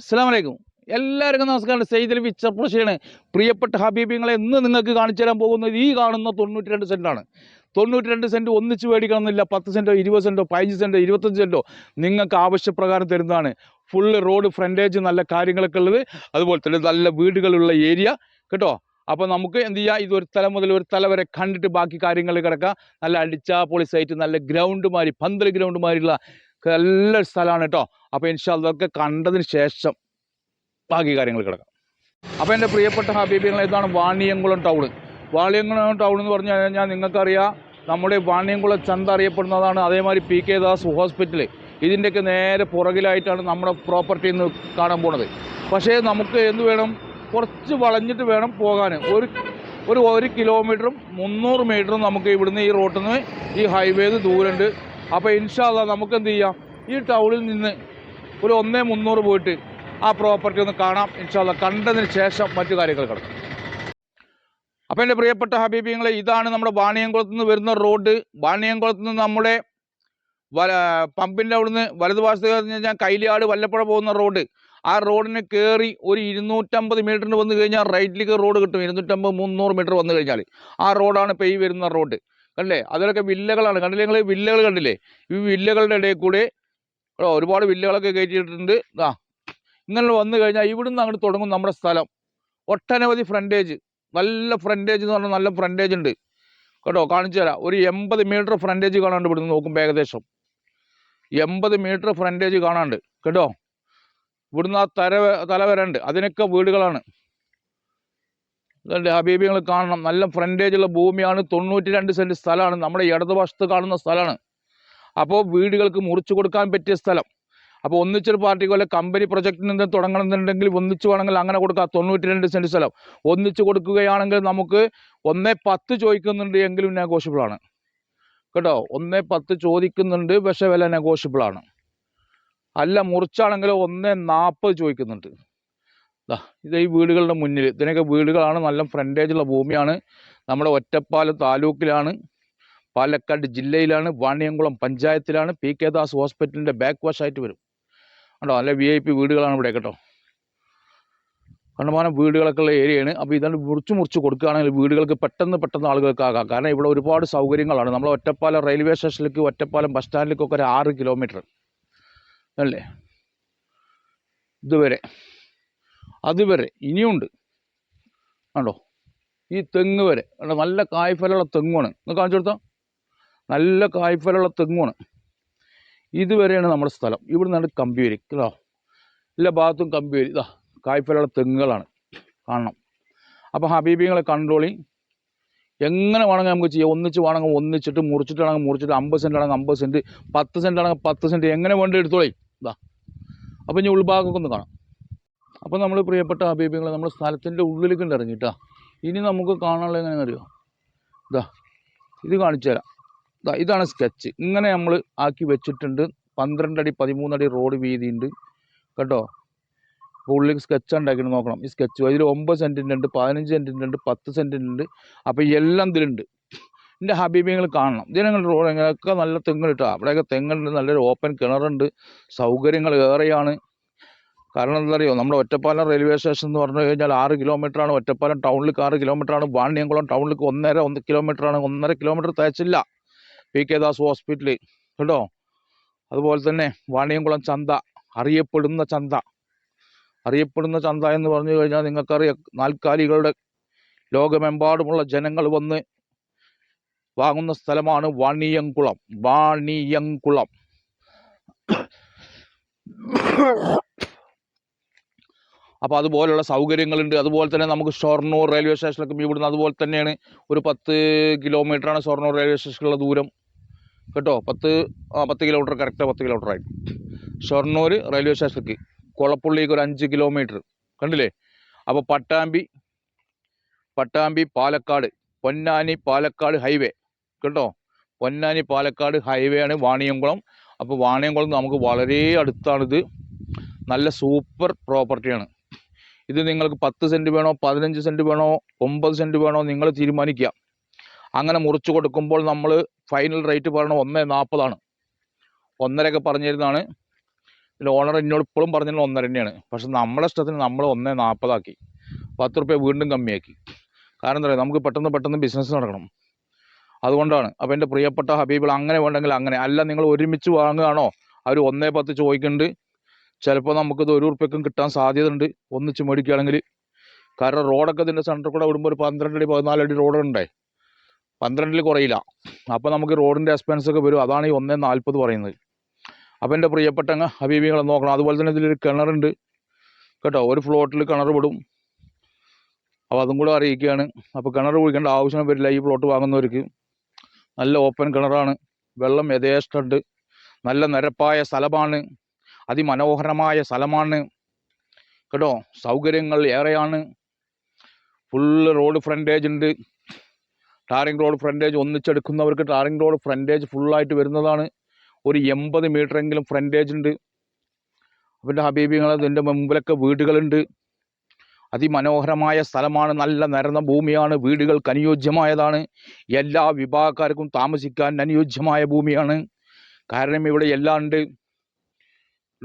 അസ്സാം വലൈക്കും എല്ലാവർക്കും നമസ്കാരം. സെയ്ദൽ വിച്ചപ്പുറശിയാണ് പ്രിയപ്പെട്ട ഹബീബിങ്ങളെ ഇന്ന് നിങ്ങൾക്ക് കാണിച്ചു തരാൻ പോകുന്നത് ഈ കാണുന്ന തൊണ്ണൂറ്റി രണ്ട് സെന്റാണ് തൊണ്ണൂറ്റി രണ്ട് സെന്റ് ഒന്നിച്ച് മേടിക്കണമെന്നില്ല. പത്ത് സെന്റോ ഇരുപത് സെന്റോ പതിനഞ്ച് സെന്റോ ഇരുപത്തഞ്ച് സെന്റോ നിങ്ങൾക്ക് ആവശ്യപ്രകാരം തരുന്നതാണ്. ഫുള്ള് റോഡ് ഫ്രണ്ടേജ് നല്ല കാര്യങ്ങളൊക്കെ ഉള്ളത്. അതുപോലെ തന്നെ നല്ല വീടുകളുള്ള ഏരിയ. കേട്ടോ? അപ്പോൾ നമുക്ക് എന്ത് ചെയ്യാം? ഇത് ഒരു തല മുതൽ ഒരു തല വരെ കണ്ടിട്ട് ബാക്കി കാര്യങ്ങൾ കിടക്കാം. നല്ല അടിച്ചാ പൊളി സൈറ്റ് നല്ല ഗ്രൗണ്ട് മാതിരി പന്തൽ ഗ്രൗണ്ട് മാതിരിയുള്ള നല്ല സ്ഥലമാണ് കേട്ടോ. അപ്പോൾ ഇൻഷാ അതൊക്കെ കണ്ടതിന് ശേഷം ബാക്കി കാര്യങ്ങൾ കിടക്കാം. അപ്പോൾ എന്റെ പ്രിയപ്പെട്ട ഹബീബികൾ ഇതാണ് വാണിയംകുളം ടൗൺ വാണിയംകുളം ടൗൺ എന്ന് പറഞ്ഞു കഴിഞ്ഞാൽ നിങ്ങൾക്കറിയാം നമ്മുടെ വാണിയംകുളം ചന്ത അറിയപ്പെടുന്നതാണ് അതേമാതിരി പി കെ ദാസ് ഹോസ്പിറ്റൽ ഇതിന്റെയൊക്കെ നേരെ പുറകിലായിട്ടാണ് നമ്മുടെ പ്രോപ്പർട്ടി എന്ന് കാണാൻ പോണത്. പക്ഷേ നമുക്ക് എന്ത് വേണം? കുറച്ച് വളഞ്ഞിട്ട് വേണം പോകാൻ. ഒരു ഒരു ഒരു കിലോമീറ്ററും മുന്നൂറ് മീറ്ററും നമുക്ക് ഇവിടുന്ന് ഈ റോട്ടിൽ നിന്ന് ഈ ഹൈവേന്ന് ദൂരമുണ്ട് അപ്പോൾ ഇൻഷാല്ല നമുക്ക് എന്ത് ചെയ്യാം? ഈ ടൗണിൽ നിന്ന് ഒരു ഒന്നേ മുന്നൂറ് പോയിട്ട് ആ പ്രോപ്പർട്ടി ഒന്ന് കാണാം. ഇൻഷാല്ല കണ്ടതിന് ശേഷം മറ്റു കാര്യങ്ങൾ കിടക്കും. അപ്പോൾ എന്റെ പ്രിയപ്പെട്ട ഹബീബിങ്ങളെ ഇതാണ് നമ്മുടെ വാണിയംകുളത്ത് നിന്ന് വരുന്ന റോഡ്. വാണിയംകുളത്ത് നിന്ന് നമ്മുടെ പമ്പിന്റെ അവിടുന്ന് വലതുഭാഗത്ത് പറഞ്ഞു കഴിഞ്ഞാൽ കൈലിയാട് വല്ലപ്പുഴ പോകുന്ന റോഡ്. ആ റോഡിന് കയറി ഒരു ഇരുന്നൂറ്റമ്പത് മീറ്ററിന് വന്നു കഴിഞ്ഞാൽ റൈറ്റിലേക്ക് റോഡ് കിട്ടും. ഇരുന്നൂറ്റമ്പത് മുന്നൂറ് മീറ്റർ വന്നു കഴിഞ്ഞാൽ ആ റോഡാണ് പെയ് വരുന്ന റോഡ്. കണ്ടില്ലേ? അതിലൊക്കെ വില്ലകളാണ്. കണ്ടില്ലേ നിങ്ങൾ വില്ലകൾ കണ്ടില്ലേ? ഈ വില്ലകളുടെ ഇടയിൽ കൂടെ ഒരുപാട് വില്ലകളൊക്കെ കയറ്റിയിട്ടുണ്ട്. ആ ഇങ്ങനെ വന്നു കഴിഞ്ഞാൽ ഇവിടുന്ന് അങ്ങോട്ട് തുടങ്ങും നമ്മുടെ സ്ഥലം. ഒട്ടനവധി ഫ്രണ്ടേജ്. നല്ല ഫ്രണ്ടേജ് എന്ന് പറഞ്ഞാൽ നല്ല ഫ്രണ്ടേജ് ഉണ്ട്. കേട്ടോ കാണിച്ചു തരാം. ഒരു എൺപത് മീറ്റർ ഫ്രണ്ടേജ് കാണാണ്ട് ഇവിടുന്ന് നോക്കുമ്പോൾ ഏകദേശം. എൺപത് മീറ്റർ ഫ്രണ്ടേജ് കാണാണ്ട് കേട്ടോ? ഇവിടുന്ന് ആ തല തല വരണ്ട്. അതിനൊക്കെ വീടുകളാണ്. ഹബീബികൾ കാണണം. നല്ല ഫ്രണ്ടേജ് ഉള്ള ഭൂമിയാണ്. തൊണ്ണൂറ്റി രണ്ട് സെന്റ് സ്ഥലമാണ്. നമ്മുടെ ഇടതുവശത്ത് കാണുന്ന സ്ഥലമാണ്. അപ്പോൾ വീടുകൾക്ക് മുറിച്ചു കൊടുക്കാൻ പറ്റിയ സ്ഥലം. അപ്പോൾ ഒന്നിച്ചൊരു പാർട്ടിക്ക് വല്ല കമ്പനി പ്രൊജക്റ്റിൽ നിന്ന് തുടങ്ങണമെന്നുണ്ടെങ്കിൽ ഒന്നിച്ച് വേണമെങ്കിൽ അങ്ങനെ കൊടുക്കാം. തൊണ്ണൂറ്റി രണ്ട് സെന്റ് സ്ഥലം. ഒന്നിച്ച് കൊടുക്കുകയാണെങ്കിൽ നമുക്ക് ഒന്നേ പത്ത് ചോദിക്കുന്നുണ്ട് എങ്കിലും നെഗോഷ്യബിൾ ആണ്. കേട്ടോ? ഒന്നേ പത്ത് ചോദിക്കുന്നുണ്ട് പക്ഷേ വില നെഗോഷ്യബിൾ ആണ്. അല്ല മുറിച്ചാണെങ്കിൽ ഒന്നേ നാൽപ്പത് ചോദിക്കുന്നുണ്ട്. ഇത് ഈ വീടുകളുടെ മുന്നിൽ. ഇതിനൊക്കെ വീടുകളാണ് നല്ല ഫ്രണ്ടേജുള്ള ഭൂമിയാണ്. നമ്മുടെ ഒറ്റപ്പാലം താലൂക്കിലാണ് പാലക്കാട് ജില്ലയിലാണ് വാണിയംകുളം പഞ്ചായത്തിലാണ് പി കെ ദാസ് ഹോസ്പിറ്റലിന്റെ ബാക്ക് വാഷായിട്ട് വരും. കണ്ടോ നല്ല വി ഐ പി വീടുകളാണ് ഇവിടെ കേട്ടോ. കണ്ടമാനം വീടുകളൊക്കെ ഉള്ള ഏരിയയാണ് അപ്പോൾ ഇതാണ് മുറിച്ച് മുറിച്ച് കൊടുക്കുകയാണെങ്കിൽ വീടുകൾക്ക് പെട്ടെന്ന് പെട്ടെന്ന് ആളുകൾക്ക് ആകാം കാരണം ഇവിടെ ഒരുപാട് സൗകര്യങ്ങളാണ്. നമ്മൾ ഒറ്റപ്പാലം റെയിൽവേ സ്റ്റേഷനിലേക്ക് ഒറ്റപ്പാലം ബസ് സ്റ്റാൻഡിലേക്കൊക്കെ ഒരു ആറ് കിലോമീറ്റർ അല്ലേ? ഇതുവരെ. അതുവരെ ഇനിയുണ്ട്. കണ്ടോ? ഈ തെങ്ങ് വരെ. നല്ല കായ്ഫലമുള്ള തെങ്ങുമാണ് ഒന്ന് കാണിച്ചു കൊടുത്താൽ നല്ല കായ്ഫലമുള്ള തെങ്ങുമാണ് ഇതുവരെയാണ് നമ്മുടെ സ്ഥലം. ഇവിടെ നിന്നാണ് കമ്പി കമ്പിവേരി കേട്ടോ എല്ലാ ഭാഗത്തും കമ്പി വരി ഇതാ കായ്ഫലമുള്ള തെങ്ങുകളാണ്. കാണണം. അപ്പോൾ ഹബീബിങ്ങളെ കണ്ടോളി. എങ്ങനെ വേണമെങ്കിൽ നമുക്ക് ചെയ്യാം. ഒന്നിച്ച് വേണമെങ്കിൽ ഒന്നിച്ചിട്ട് മുറിച്ചിട്ടാണെങ്കിൽ മുറിച്ചിട്ട് അമ്പത് സെന്റ് ആണെങ്കിൽ അമ്പത് സെന്റ് പത്ത് സെന്റ് ആണെങ്കിൽ പത്ത് സെന്റ് എങ്ങനെ വേണ്ടി എടുത്തോളേ. ഇതാ. അപ്പോൾ ഇനി ഉൾഭാഗമൊക്കെ ഒന്ന് കാണാം. അപ്പോൾ നമ്മൾ പ്രിയപ്പെട്ട ഹബീബിങ്ങളെ നമ്മൾ സ്ഥലത്തിന്റെ ഉള്ളിലേക്ക് ഉണ്ട് ഇനി നമുക്ക് കാണാനുള്ള എങ്ങനെയാണെന്ന് അറിയോ ഇതാ ഇത് കാണിച്ചു തരാം. ഇതാ ഇതാണ് സ്കെച്ച് ഇങ്ങനെ നമ്മൾ ആക്കി വെച്ചിട്ടുണ്ട്. പന്ത്രണ്ടടി പതിമൂന്നടി റോഡ് വീതിയുണ്ട്. കേട്ടോ? ഉള്ളിൽ സ്കെച്ച് ഉണ്ടാക്കിയിട്ട് നോക്കണം. ഈ സ്കെച്ച് അതിൽ ഒമ്പത് സെന്റിന്റെ ഉണ്ട് പതിനഞ്ച് സെന്റിന്റെ ഉണ്ട് പത്ത് സെന്റിന്റെ ഉണ്ട്. അപ്പോൾ എല്ലാം ഇതിലുണ്ട്. എന്റെ ഹബീബിങ്ങൾ കാണണം. ഇതിനങ്ങൾ റോഡ് ഇങ്ങനെയൊക്കെ നല്ല തെങ്ങുണ്ട് അവിടെയൊക്കെ തെങ്ങുണ്ട് നല്ലൊരു ഓപ്പൺ കിണറുണ്ട്. സൗകര്യങ്ങൾ ഏറെയാണ്. കാരണം എന്താ അറിയോ നമ്മുടെ ഒറ്റപ്പാലം റെയിൽവേ സ്റ്റേഷൻ എന്ന് പറഞ്ഞു കഴിഞ്ഞാൽ ആറ് കിലോമീറ്ററാണ് ഒറ്റപ്പാലം ടൗണിലേക്ക് ആറ് കിലോമീറ്ററാണ്. വാണിയംകുളം ടൗണിലേക്ക് ഒന്നര ഒന്ന് കിലോമീറ്ററാണ്. ഒന്നര കിലോമീറ്റർ തയച്ചില്ല പി കെ ദാസ് ഹോസ്പിറ്റൽ കേട്ടോ? അതുപോലെ തന്നെ വാണിയംകുളം ചന്ത അറിയപ്പെടുന്ന ചന്ത. അറിയപ്പെടുന്ന ചന്ത എന്ന് പറഞ്ഞു കഴിഞ്ഞാൽ നിങ്ങൾക്കറിയാം നാൽക്കാലികളുടെ ലോകമെമ്പാടുമുള്ള ജനങ്ങൾ വന്ന് വാങ്ങുന്ന സ്ഥലമാണ് വാണിയംകുളം. വാണിയംകുളം. അപ്പോൾ അതുപോലെയുള്ള സൗകര്യങ്ങളുണ്ട്. അതുപോലെ തന്നെ നമുക്ക് ഷൊർണൂർ റെയിൽവേ സ്റ്റേഷനിലൊക്കെ ഇവിടുന്ന് അതുപോലെ തന്നെയാണ്. ഒരു പത്ത് കിലോമീറ്ററാണ് ഷൊർണൂർ റെയിൽവേ സ്റ്റേഷനിലുള്ള ദൂരം. കേട്ടോ? പത്ത് ആ പത്ത് കിലോമീറ്റർ കറക്റ്റ് പത്ത് കിലോമീറ്റർ ആയി ഷൊർണൂർ റെയിൽവേ സ്റ്റേഷനിലേക്ക് കുളപ്പുള്ളിക്ക് ഒരു അഞ്ച് കിലോമീറ്റർ കണ്ടില്ലേ? അപ്പോൾ പട്ടാമ്പി പട്ടാമ്പി പാലക്കാട് പൊന്നാനി പാലക്കാട് ഹൈവേ കേട്ടോ? പൊന്നാനി പാലക്കാട് ഹൈവേ ആണ് വാണിയംകുളം. അപ്പോൾ വാണിയംകുളം നമുക്ക് വളരെ അടുത്താണിത്. നല്ല സൂപ്പർ പ്രോപ്പർട്ടിയാണ് ഇത് നിങ്ങൾക്ക് പത്ത് സെന്റ് വേണോ പതിനഞ്ച് സെന്റ് വേണോ ഒമ്പത് സെന്റ് വേണോ നിങ്ങൾ തീരുമാനിക്കുക. അങ്ങനെ മുറിച്ച് കൊടുക്കുമ്പോൾ നമ്മൾ ഫൈനൽ റേറ്റ് പറയണത് ഒന്ന് നാൽപ്പതാണ് ഒന്നരയൊക്കെ പറഞ്ഞിരുന്നതാണ്. ഇതിൽ ഓണർ എന്നോട് ഇപ്പോഴും പറഞ്ഞത് ഒന്നര തന്നെയാണ്. പക്ഷെ നമ്മളെ ഇഷ്ടത്തിന് നമ്മൾ ഒന്നേ നാൽപ്പതാക്കി പത്ത് റുപ്യ വീണ്ടും കമ്മിയാക്കി. കാരണം എന്താ നമുക്ക് പെട്ടെന്ന് പെട്ടെന്ന് ബിസിനസ് നടക്കണം. അതുകൊണ്ടാണ്. അപ്പോൾ എന്റെ പ്രിയപ്പെട്ട ഹബീബിൾ അങ്ങനെ വേണ്ടെങ്കിൽ അങ്ങനെ. അല്ല നിങ്ങൾ ഒരുമിച്ച് വാങ്ങുകയാണോ? അവർ ഒന്നേ പത്ത് ചോദിക്കുന്നുണ്ട്. ചിലപ്പോൾ നമുക്കിത് ഒരു ഉറുപ്പ്യക്കും കിട്ടാൻ സാധ്യതയുണ്ട്. ഒന്നിച്ച് മേടിക്കുകയാണെങ്കിൽ കാരണം റോഡൊക്കെ ഇതിന്റെ സെന്ററിൽ കൂടെ വിടുമ്പോൾ ഒരു പന്ത്രണ്ട് അടി പതിനാല് അടി റോഡ് ഉണ്ടേ. പന്ത്രണ്ടിൽ കുറയില്ല. അപ്പോൾ നമുക്ക് റോഡിന്റെ എക്സ്പെൻസ് ഒക്കെ വരും. അതാണ് ഈ ഒന്നേ നാൽപ്പത് പറയുന്നത്. അപ്പോൾ എന്റെ പ്രിയപ്പെട്ട ഹബീബികളെ നോക്കണം. അതുപോലെ തന്നെ ഇതിലൊരു കിണറുണ്ട് കേട്ടോ ഒരു ഫ്ലോട്ടിൽ കിണർ വിടും. അപ്പോൾ അതും കൂടെ അറിയിക്കുകയാണ്. അപ്പോൾ കിണർ കുഴിക്കേണ്ട ആവശ്യം വരില്ല. ഈ പ്ലോട്ട് വാങ്ങുന്നവർക്ക് നല്ല ഓപ്പൺ കിണറാണ്. വെള്ളം യഥേഷ്ടമുണ്ട്. നല്ല നിരപ്പായ സ്ഥലമാണ്. അതിമനോഹരമായ സ്ഥലമാണ്. കേട്ടോ സൗകര്യങ്ങൾ ഏറെയാണ്. ഫുള്ള് റോഡ് ഫ്രണ്ടേജ് ഉണ്ട്. ടാറിംഗ് റോഡ് ഫ്രണ്ടേജ് ഒന്നിച്ചെടുക്കുന്നവർക്ക് ടാറിംഗ് റോഡ് ഫ്രണ്ടേജ് ഫുള്ളായിട്ട് വരുന്നതാണ്. ഒരു എൺപത് എങ്കിലും ഫ്രണ്ടേജ് ഉണ്ട്. അവന്റെ ഹബീബിങ്ങൾ അതിന്റെ മുമ്പിലൊക്കെ വീടുകളുണ്ട്. അതിമനോഹരമായ സ്ഥലമാണ്. നല്ല നിരന്ന ഭൂമിയാണ്. വീടുകൾക്ക് അനുയോജ്യമായതാണ്. എല്ലാ വിഭാഗക്കാർക്കും താമസിക്കാൻ അനുയോജ്യമായ ഭൂമിയാണ്. കാരണം ഇവിടെ എല്ലാം ഉണ്ട്.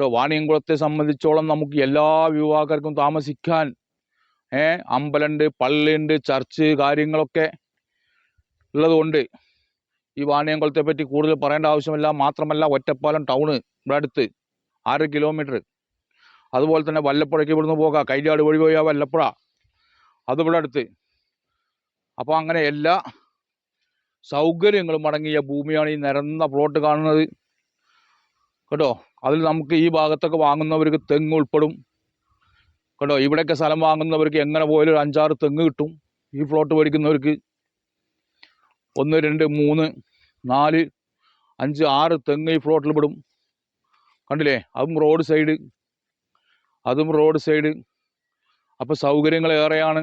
വാണിയംകുളത്തെ സംബന്ധിച്ചോളം നമുക്ക് എല്ലാ വിവാഹക്കാർക്കും താമസിക്കാൻ ഏ അമ്പലമുണ്ട് പള്ളിയുണ്ട് ചർച്ച് കാര്യങ്ങളൊക്കെ ഉള്ളതുകൊണ്ട് ഈ വാണിയംകുളത്തെ പറ്റി കൂടുതൽ പറയേണ്ട ആവശ്യമില്ല. മാത്രമല്ല ഒറ്റപ്പാലം ടൗണ് ഇവിടെ അടുത്ത് ആറ് കിലോമീറ്റർ. അതുപോലെ തന്നെ വല്ലപ്പുഴയ്ക്ക് ഇവിടുന്ന് പോകാം. കൈലാട് വഴി പോയാൽ വല്ലപ്പുഴ. അതിവിടെ അടുത്ത്. അപ്പോൾ അങ്ങനെ എല്ലാ സൗകര്യങ്ങളും അടങ്ങിയ ഭൂമിയാണ് ഈ നിരന്ന പ്ലോട്ട് കാണുന്നത്. കേട്ടോ? അതിൽ നമുക്ക് ഈ ഭാഗത്തൊക്കെ വാങ്ങുന്നവർക്ക് തെങ്ങ് ഉൾപ്പെടും. കണ്ടോ? ഇവിടെയൊക്കെ സ്ഥലം വാങ്ങുന്നവർക്ക് എങ്ങനെ പോയാലും ഒരു അഞ്ചാറ് തെങ്ങ് കിട്ടും. ഈ പ്ലോട്ട് മേടിക്കുന്നവർക്ക് ഒന്ന് രണ്ട് മൂന്ന് നാല് അഞ്ച് ആറ് തെങ്ങ് ഈ പ്ലോട്ടിൽ പെടും. കണ്ടില്ലേ? അതും റോഡ് സൈഡ് അതും റോഡ് സൈഡ് അപ്പോൾ സൗകര്യങ്ങൾ ഏറെയാണ്.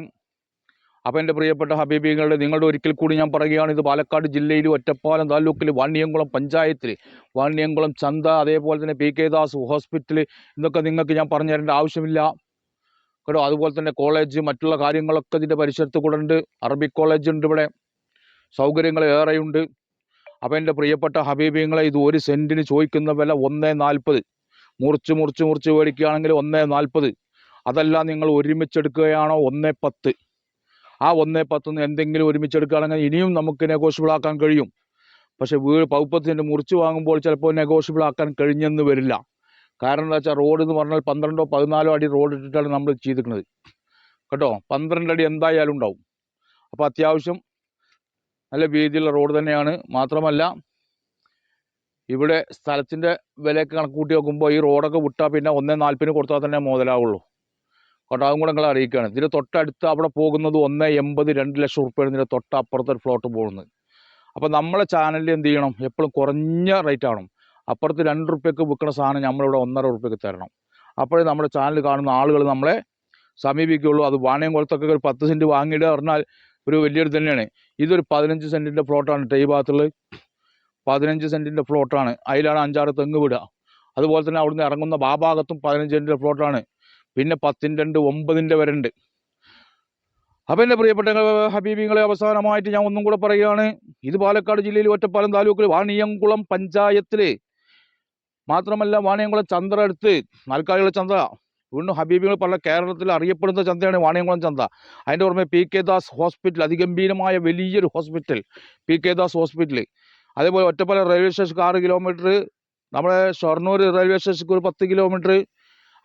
അപ്പോൾ എന്റെ പ്രിയപ്പെട്ട ഹബീബികളുടെ നിങ്ങളുടെ ഒരിക്കൽ കൂടി ഞാൻ പറയുകയാണ് ഇത് പാലക്കാട് ജില്ലയിൽ ഒറ്റപ്പാലം താലൂക്കിൽ വാണിയംകുളം പഞ്ചായത്തിൽ വാണിയംകുളം ചന്ത അതേപോലെ തന്നെ പി കെ ദാസ് ഹോസ്പിറ്റൽ ഇതൊക്കെ നിങ്ങൾക്ക് ഞാൻ പറഞ്ഞു തരേണ്ട ആവശ്യമില്ല. കേട്ടോ അതുപോലെ തന്നെ കോളേജ് മറ്റുള്ള കാര്യങ്ങളൊക്കെ ഇതിന്റെ പരിസരത്ത് കൂടെ ഉണ്ട് അറബിക് കോളേജ് ഉണ്ട് ഇവിടെ സൗകര്യങ്ങൾ ഏറെയുണ്ട്. അപ്പോൾ എന്റെ പ്രിയപ്പെട്ട ഹബീബിങ്ങളെ ഇത് ഒരു സെന്റിന് ചോദിക്കുന്ന വില ഒന്നേ നാൽപ്പത്. മുറിച്ച് മുറിച്ച് മുറിച്ച് മേടിക്കുകയാണെങ്കിൽ ഒന്നേ നാൽപ്പത്. അതല്ല നിങ്ങൾ ഒരുമിച്ചെടുക്കുകയാണോ ഒന്നേ പത്ത്. ആ ഒന്നേ പത്തുനിന്ന് എന്തെങ്കിലും ഒരുമിച്ചെടുക്കുകയാണെങ്കിൽ ഇനിയും നമുക്ക് നെഗോഷ്യബിൾ ആക്കാൻ കഴിയും. പക്ഷെ വീട് പൗപ്പത്തിന്റെ മുറിച്ച് വാങ്ങുമ്പോൾ ചിലപ്പോൾ നെഗോഷ്യബിൾ ആക്കാൻ കഴിഞ്ഞെന്ന് വരില്ല. കാരണം എന്താ വെച്ചാൽ റോഡ് എന്ന് പറഞ്ഞാൽ പന്ത്രണ്ടോ പതിനാലോ അടി റോഡ് ഇട്ടിട്ടാണ് നമ്മൾ ചെയ്തിരിക്കുന്നത്. കേട്ടോ? പന്ത്രണ്ട് അടി എന്തായാലും ഉണ്ടാവും. അപ്പോൾ അത്യാവശ്യം നല്ല വീതിയുള്ള റോഡ് തന്നെയാണ്. മാത്രമല്ല ഇവിടെ സ്ഥലത്തിന്റെ വിലയൊക്കെ കണക്ക് കൂട്ടി നോക്കുമ്പോൾ ഈ റോഡൊക്കെ വിട്ടാൽ പിന്നെ ഒന്നേ നാൽപ്പതിന് കൊടുത്താൽ തന്നെ മുതലാവുള്ളൂ. കേട്ടോ അതും കൂടെ നിങ്ങളെ അറിയിക്കുകയാണ്. ഇതിന്റെ തൊട്ടടുത്ത് അവിടെ പോകുന്നത് ഒന്ന് എൺപത് രണ്ട് ലക്ഷം റുപ്യയാണ് ഇതിന്റെ തൊട്ടപ്പുറത്തെ ഒരു ഫ്ലോട്ട് പോകുന്നത്. അപ്പോൾ നമ്മളെ ചാനലിൽ എന്ത് ചെയ്യണം? എപ്പോഴും കുറഞ്ഞ റേറ്റ് ആവണം. അപ്പുറത്ത് രണ്ട് റുപ്യക്ക് വിൽക്കുന്ന സാധനം നമ്മളിവിടെ ഒന്നര റുപ്യക്ക് തരണം. അപ്പോഴേ നമ്മുടെ ചാനൽ കാണുന്ന ആളുകൾ നമ്മളെ സമീപിക്കുകയുള്ളൂ. അത് വാണിയംകുളത്തൊക്കെ ഒരു പത്ത് സെന്റ് വാങ്ങിയിട്ട് പറഞ്ഞാൽ ഒരു വലിയൊരു തന്നെയാണ്. ഇതൊരു പതിനഞ്ച് സെന്റിന്റെ പ്ലോട്ടാണ് ടൈ ഭാഗത്തുള്ളത്. പതിനഞ്ച് സെന്റിന്റെ പ്ലോട്ടാണ് അതിലാണ് അഞ്ചാറ് തെങ്ങ് വിടുക. അതുപോലെ തന്നെ അവിടുന്ന് ഇറങ്ങുന്ന ആ ഭാഗത്തും പതിനഞ്ച് സെന്റിന്റെ പ്ലോട്ടാണ് പിന്നെ പത്തിന്റെ ഉണ്ട് ഒമ്പതിന്റെ വരെ ഉണ്ട്. അപ്പോൾ എന്റെ പ്രിയപ്പെട്ട ഹബീബിങ്ങളെ അവസാനമായിട്ട് ഞാൻ ഒന്നും കൂടെ പറയുകയാണ്. ഇത് പാലക്കാട് ജില്ലയിൽ ഒറ്റപ്പാലം താലൂക്കിൽ വാണിയംകുളം പഞ്ചായത്തിൽ മാത്രമല്ല വാണിയംകുളം ചന്ത അടുത്ത് നാൽക്കാലികളെ ചന്ത. വീണ്ടും ഹബീബികൾ പല കേരളത്തിൽ അറിയപ്പെടുന്ന ചന്തയാണ് വാണിയംകുളം ചന്ത. അതിന്റെ പുറമെ പി കെ ദാസ് ഹോസ്പിറ്റൽ അതിഗംഭീരമായ വലിയൊരു hospital P K Das hospital. അതേപോലെ ഒറ്റപ്പാലം റെയിൽവേ സ്റ്റേഷൻ ആറ് കിലോമീറ്റർ നമ്മുടെ ഷൊർണൂർ റെയിൽവേ സ്റ്റേഷൻക്ക് ഒരു പത്ത് കിലോമീറ്റർ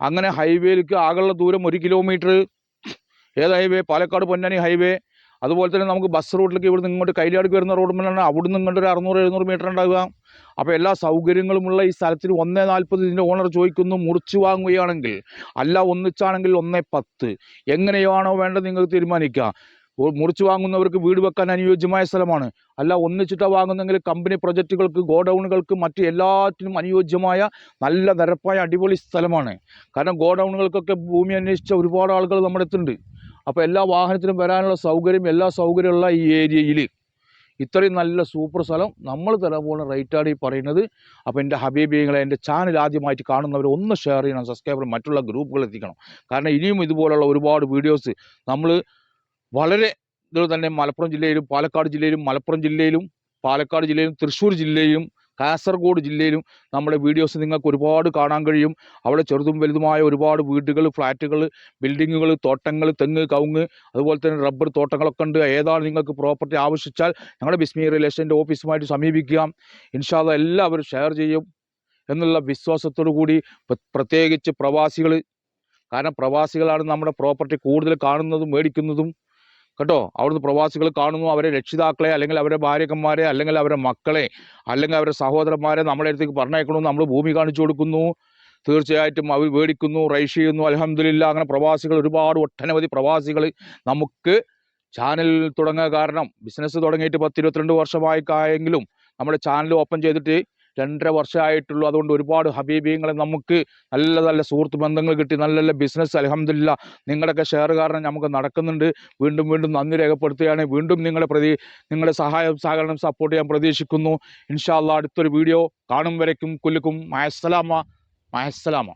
അങ്ങനെ ഹൈവേയിലേക്ക് ആകെയുള്ള ദൂരം ഒരു കിലോമീറ്റർ. ഏത് ഹൈവേ? പാലക്കാട് പൊന്നാനി ഹൈവേ. അതുപോലെ തന്നെ നമുക്ക് ബസ് റൂട്ടിലേക്ക് ഇവിടുന്ന് ഇങ്ങോട്ട് കൈലാടിക്ക് വരുന്ന റോഡ് മുതലാണ് അവിടുന്ന് ഇങ്ങോട്ട് ഒരു അറുന്നൂറ് എഴുന്നൂറ് മീറ്റർ ഉണ്ടാവുക. അപ്പോൾ എല്ലാ സൗകര്യങ്ങളുമുള്ള ഈ സ്ഥലത്തിന് ഒന്നേ നാൽപ്പത് ഇതിന്റെ ഓണർ ചോദിക്കുന്നു മുറിച്ച് വാങ്ങുകയാണെങ്കിൽ. അല്ല ഒന്നിച്ചാണെങ്കിൽ ഒന്നേ പത്ത്. എങ്ങനെയാണോ വേണ്ടത് നിങ്ങൾക്ക് തീരുമാനിക്കുക മുറിച്ച് വാങ്ങുന്നവർക്ക് വീട് വെക്കാൻ അനുയോജ്യമായ സ്ഥലമാണ്. അല്ല ഒന്നിച്ചിട്ടാണ് വാങ്ങുന്നെങ്കിൽ കമ്പനി പ്രൊജക്റ്റുകൾക്ക് ഗോഡൗണുകൾക്ക് മറ്റു എല്ലാറ്റിനും അനുയോജ്യമായ നല്ല നിരപ്പായ അടിപൊളി സ്ഥലമാണ്. കാരണം ഗോഡൗണുകൾക്കൊക്കെ ഭൂമി അന്വേഷിച്ച ഒരുപാട് ആളുകൾ നമ്മുടെ അടുത്തുണ്ട്. അപ്പോൾ എല്ലാ വാഹനത്തിനും വരാനുള്ള സൗകര്യം എല്ലാ സൗകര്യമുള്ള ഈ ഏരിയയിൽ ഇത്രയും നല്ല സൂപ്പർ സ്ഥലം. നമ്മൾ തരാൻ പോകുന്ന റേറ്റാണ് ഈ പറയുന്നത്. അപ്പോൾ എന്റെ ഹബീബികളെ എന്റെ ചാനൽ ആദ്യമായിട്ട് കാണുന്നവർ ഒന്ന് ഷെയർ ചെയ്യണം സബ്സ്ക്രൈബർ മറ്റുള്ള ഗ്രൂപ്പുകൾ എത്തിക്കണം. കാരണം ഇനിയും ഇതുപോലുള്ള ഒരുപാട് വീഡിയോസ് നമ്മൾ വളരെ ഇതിൽ തന്നെ മലപ്പുറം ജില്ലയിലും പാലക്കാട് ജില്ലയിലും മലപ്പുറം ജില്ലയിലും പാലക്കാട് ജില്ലയിലും തൃശ്ശൂർ ജില്ലയിലും കാസർഗോഡ് ജില്ലയിലും നമ്മുടെ വീഡിയോസ് നിങ്ങൾക്ക് ഒരുപാട് കാണാൻ കഴിയും. അവിടെ ചെറുതും വലുതുമായ ഒരുപാട് വീടുകൾ ഫ്ലാറ്റുകൾ ബിൽഡിങ്ങുകൾ തോട്ടങ്ങൾ തെങ്ങ് കവുങ്ങ് അതുപോലെ തന്നെ റബ്ബർ തോട്ടങ്ങളൊക്കെ ഉണ്ട്. ഏതാണ് നിങ്ങൾക്ക് പ്രോപ്പർട്ടി ആവശ്യിച്ചാൽ ഞങ്ങളുടെ ബിസ്മി റിയൽ റിലേഷന്റെ ഓഫീസുമായിട്ട് സമീപിക്കുക ഇൻഷാദ എല്ലാവരും ഷെയർ ചെയ്യും എന്നുള്ള വിശ്വാസത്തോടു കൂടി പ്ര- പ്രത്യേകിച്ച് പ്രവാസികൾ കാരണം പ്രവാസികളാണ് നമ്മുടെ പ്രോപ്പർട്ടി കൂടുതൽ കാണുന്നതും മേടിക്കുന്നതും. കേട്ടോ? അവിടുന്ന് പ്രവാസികൾ കാണുന്നു. അവരെ രക്ഷിതാക്കളെ അല്ലെങ്കിൽ അവരെ ഭാര്യക്കന്മാരെ അല്ലെങ്കിൽ അവരെ മക്കളെ അല്ലെങ്കിൽ അവരുടെ സഹോദരന്മാരെ നമ്മുടെ അടുത്തേക്ക് പറഞ്ഞേക്കണു നമ്മൾ ഭൂമി കാണിച്ചു കൊടുക്കുന്നു. തീർച്ചയായിട്ടും അവർ മേടിക്കുന്നു റൈഷ് ചെയ്യുന്നു. അലഹമില്ല അങ്ങനെ പ്രവാസികൾ ഒരുപാട് ഒട്ടനവധി പ്രവാസികൾ നമുക്ക് ചാനൽ തുടങ്ങുക കാരണം ബിസിനസ് തുടങ്ങിയിട്ട് പത്ത് ഇരുപത്തിരണ്ട് വർഷമായിക്കായെങ്കിലും നമ്മുടെ ചാനൽ ഓപ്പൺ ചെയ്തിട്ട് രണ്ടര വർഷമായിട്ടുള്ളൂ. അതുകൊണ്ട് ഒരുപാട് ഹബീബിയങ്ങളെ നമുക്ക് നല്ല നല്ല സുഹൃത്ത് ബന്ധങ്ങൾ കിട്ടി. നല്ല നല്ല ബിസിനസ് അലഹമില്ല നിങ്ങളുടെയൊക്കെ ഷെയർ കാരണം നമുക്ക് നടക്കുന്നുണ്ട്. വീണ്ടും വീണ്ടും നന്ദി രേഖപ്പെടുത്തുകയാണ്. വീണ്ടും നിങ്ങളെ പ്രതി നിങ്ങളുടെ സഹായം സഹകരണം സപ്പോർട്ട് ചെയ്യാൻ പ്രതീക്ഷിക്കുന്നു. ഇൻഷാല്ല അടുത്തൊരു വീഡിയോ കാണും വരയ്ക്കും കുല്ലുക്കും. മയസ്സലാമ മയസ്സലാമ.